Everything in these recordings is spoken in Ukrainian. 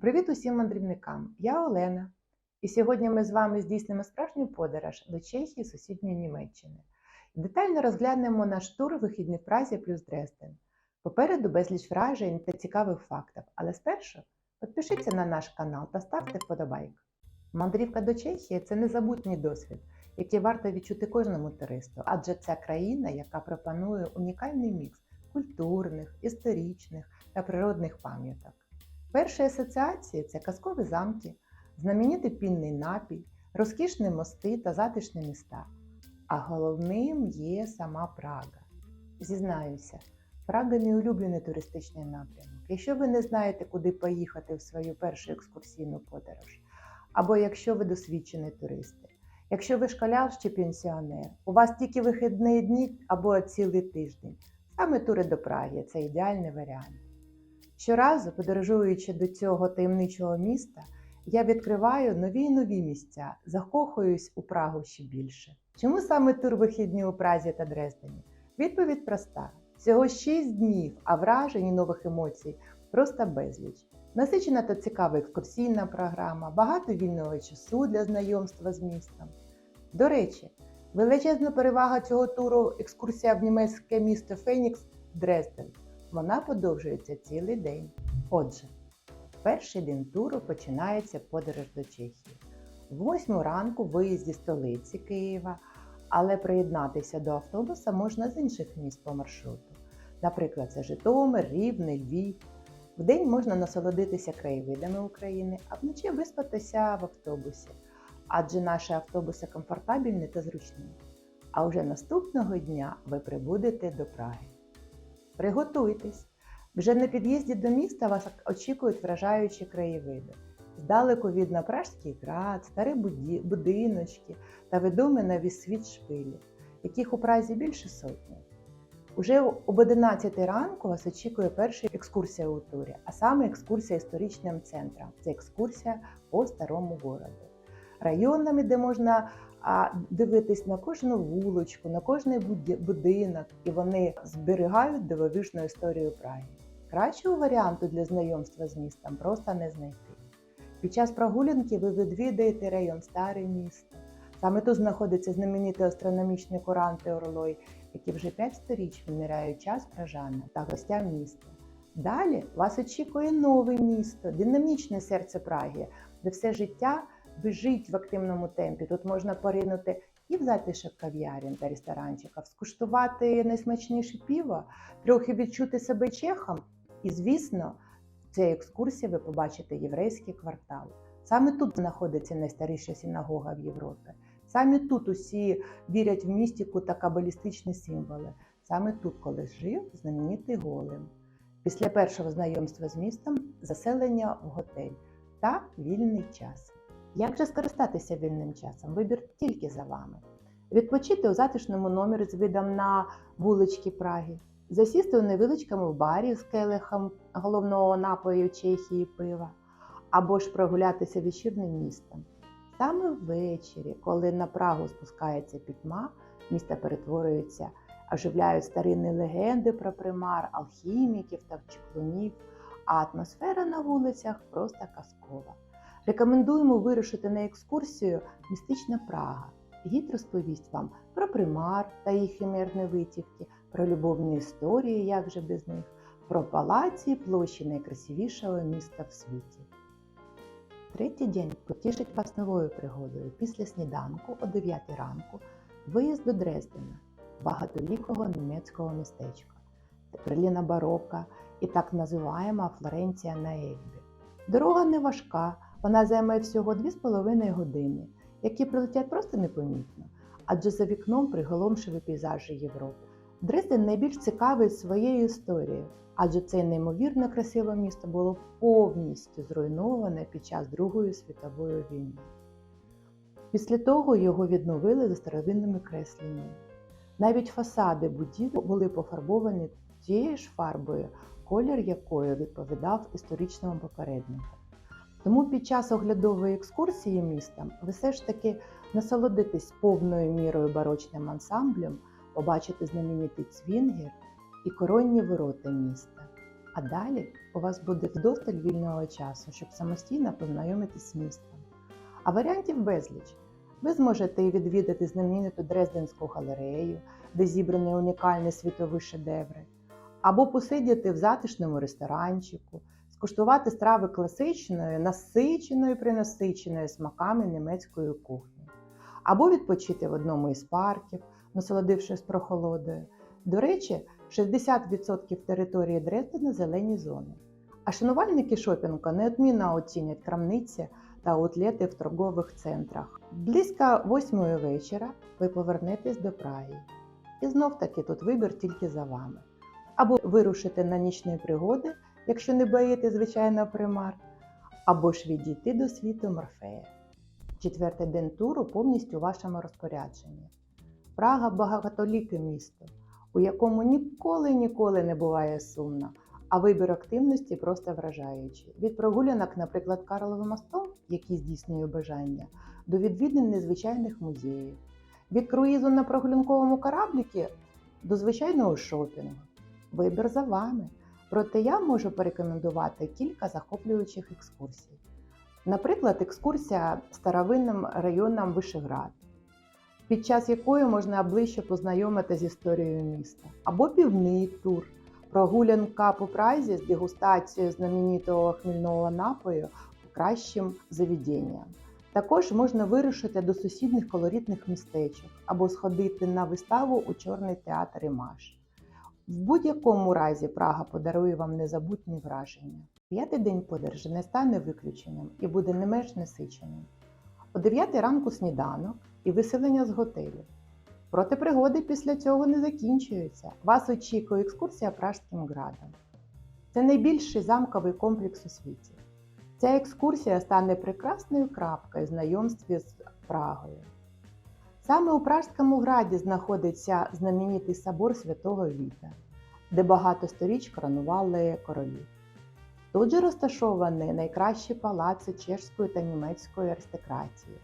Привіт усім мандрівникам! Я Олена, і сьогодні ми з вами здійснимо справжню подорож до Чехії, сусідньої Німеччини. Детально розглянемо наш тур вихідний в Празі плюс Дрезден. Попереду безліч вражень та цікавих фактів, але спершу підпишіться на наш канал та ставте вподобайк. Мандрівка до Чехії це незабутній досвід, який варто відчути кожному туристу, адже це країна, яка пропонує унікальний мікс культурних, історичних та природних пам'яток. Перші асоціації це казкові замки, знаменитий пінний напій, розкішні мости та затишні міста. А головним є сама Прага. Зізнаюся, Прага мій улюблений туристичний напрямок. Якщо ви не знаєте, куди поїхати в свою першу екскурсійну подорож, або якщо ви досвідчений турист, якщо ви школяр чи пенсіонер, у вас тільки вихідні дні або цілий тиждень, саме тури до Праги це ідеальний варіант. Щоразу, подорожуючи до цього таємничого міста, я відкриваю нові й нові місця, закохуюсь у Прагу ще більше. Чому саме тур вихідні у Празі та Дрездені? Відповідь проста: всього 6 днів, а вражень і нових емоцій просто безліч. Насичена та цікава екскурсійна програма, багато вільного часу для знайомства з містом. До речі, величезна перевага цього туру екскурсія в німецьке місто Фенікс Дрезден. Вона подовжується цілий день. Отже, перший день туру починається подорож до Чехії. В восьму ранку виїзд зі столиці Києва, але приєднатися до автобуса можна з інших міст по маршруту. Наприклад, це Житомир, Рівне, Львів. Вдень можна насолодитися краєвидами України, а вночі виспатися в автобусі, адже наші автобуси комфортабельні та зручні. А вже наступного дня ви прибудете до Праги. Приготуйтесь! Вже на під'їзді до міста вас очікують вражаючі краєвиди. Здалеку видно Пражський град, старі будиночки та відомі на весь світ шпилі, яких у Празі більше сотні. Уже об 11 ранку вас очікує перша екскурсія у турі, а саме екскурсія історичним центром. Це екскурсія по старому городу. Районами, де можна а, дивитись на кожну вуличку, на кожний будинок, і вони зберігають дивовижну історію Праги. Кращого варіанту для знайомства з містом просто не знайти. Під час прогулянки ви відвідаєте район Старе місто. Саме тут знаходиться знаменитий астрономічний курант Орлой, які вже п'ять сторіч виміряють час пражанам та гостям міста. Далі вас очікує нове місто, динамічне серце Праги, де все життя біжить в активному темпі. Тут можна поринути і в затишок кав'ярень та ресторанчиків, скуштувати найсмачніше піво, трохи відчути себе чехом. І, звісно, в цій екскурсії ви побачите єврейський квартал. Саме тут знаходиться найстаріша синагога в Європі. Саме тут усі вірять в містику та кабалістичні символи. Саме тут колись жив знаменитий голем. Після першого знайомства з містом заселення в готель та вільний час. Як же скористатися вільним часом? Вибір тільки за вами. Відпочити у затишному номері з видом на вулички Праги, засісти у невеличкому барі з келихом головного напою Чехії пива, або ж прогулятися вечірним містом. Саме ввечері, коли на Прагу спускається пітьма, місто перетворюється, оживляють старинні легенди про примар, алхіміків та чеклунів, а атмосфера на вулицях просто казкова. Рекомендуємо вирушити на екскурсію Містична Прага. Гід розповість вам про примар та їх химерні витівки, про любовні історії, як же без них, про палаці і площі найкрасивішого міста в світі. Третій день потішить вас новою пригодою. Після сніданку о 9 ранку виїзд до Дрездена, багатолікого німецького містечка, перліна барока і так називаємо Флоренція на Ельбі. Дорога не важка, вона займає всього 2,5 години, які прилетять просто непомітно, адже за вікном приголомшиві пейзажі Європи. Дрезден найбільш цікавий своєю історією, адже це неймовірно красиве місто було повністю зруйноване під час Другої світової війни. Після того його відновили за старовинними кресленнями. Навіть фасади будівель були пофарбовані тією ж фарбою, колір якої відповідав історичному попереднику. Тому під час оглядової екскурсії містом ви все ж таки насолодитесь повною мірою барочним ансамблем, побачите знаменитий цвінгер і коронні ворота міста. А далі у вас буде вдосталь вільного часу, щоб самостійно познайомитись з містом. А варіантів безліч. Ви зможете і відвідати знамениту Дрезденську галерею, де зібрані унікальні світові шедеври, або посидіти в затишному ресторанчику, скуштувати страви класичної, насиченої, принасиченої смаками німецької кухні, або відпочити в одному із парків, насолодившись прохолодою. До речі, 60% території Дрездена зелені зони. А шанувальники шопінгу неодмінно оцінять крамниці та аутлети в торгових центрах. Близько восьмої вечора ви повернетесь до Праги. І знов таки тут вибір тільки за вами. Або вирушити на нічні пригоди, якщо не боїте звичайно примар, або ж відійти до світу Морфея. Четвертий день туру повністю у вашому розпорядженні. Прага багатоліке місто, у якому ніколи ніколи не буває сумно, а вибір активності просто вражаючий. Від прогулянок, наприклад, Карловим мостом, який здійснює бажання, до відвідин незвичайних музеїв, від круїзу на прогулянковому корабліки до звичайного шопінгу. Вибір за вами. Проте я можу порекомендувати кілька захоплюючих екскурсій. Наприклад, екскурсія старовинним районом Вишеград, під час якої можна ближче познайомити з історією міста, або півний тур, прогулянка по Празі з дегустацією знаменитого хмільного напою кращим заведенням. Також можна вирушити до сусідніх колоритних містечок або сходити на виставу у Чорний театр Імаш. В будь-якому разі Прага подарує вам незабутні враження. П'ятий день подорожі не стане виключенням і буде не менш насиченим. О 9 ранку сніданок і виселення з готелю. Проте пригоди після цього не закінчуються. Вас очікує екскурсія Пражським градом. Це найбільший замковий комплекс у світі. Ця екскурсія стане прекрасною крапкою в знайомстві з Прагою. Саме у Пражському граді знаходиться знаменитий собор Святого Віта, де багато сторіч коронували королів. Тут же розташовані найкращі палаци чешської та німецької аристократії.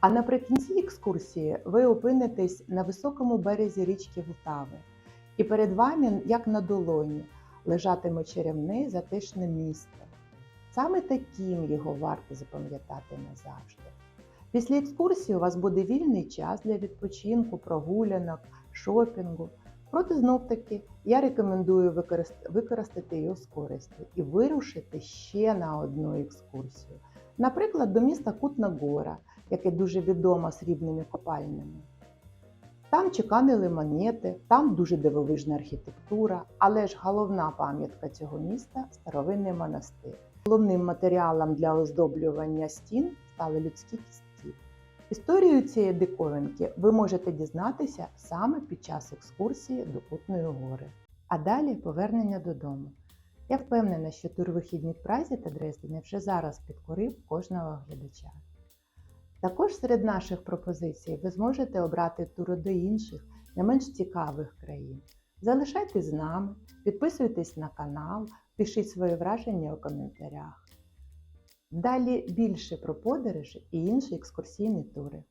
А наприкінці екскурсії ви опинитесь на високому березі річки Вултави, і перед вами, як на долоні, лежатиме чарівне затишне місто. Саме таким його варто запам'ятати назавжди. Після екскурсії у вас буде вільний час для відпочинку, прогулянок, шопінгу. Проте знов таки я рекомендую використати його з користю і вирушити ще на одну екскурсію. Наприклад, до міста Кутна Гора, яке дуже відомо срібними копальнями. Там чеканили монети, там дуже дивовижна архітектура, але ж головна пам'ятка цього міста старовинний монастир. Головним матеріалом для оздоблювання стін стали людські кістки. Історію цієї диковинки ви можете дізнатися саме під час екскурсії до Кутної гори. А далі повернення додому. Я впевнена, що тур вихідні в Празі та Дрездені вже зараз підкорив кожного глядача. Також серед наших пропозицій ви зможете обрати тури до інших, не менш цікавих країн. Залишайтесь з нами, підписуйтесь на канал, пишіть свої враження у коментарях. Далі більше про подорожі і інші екскурсійні тури.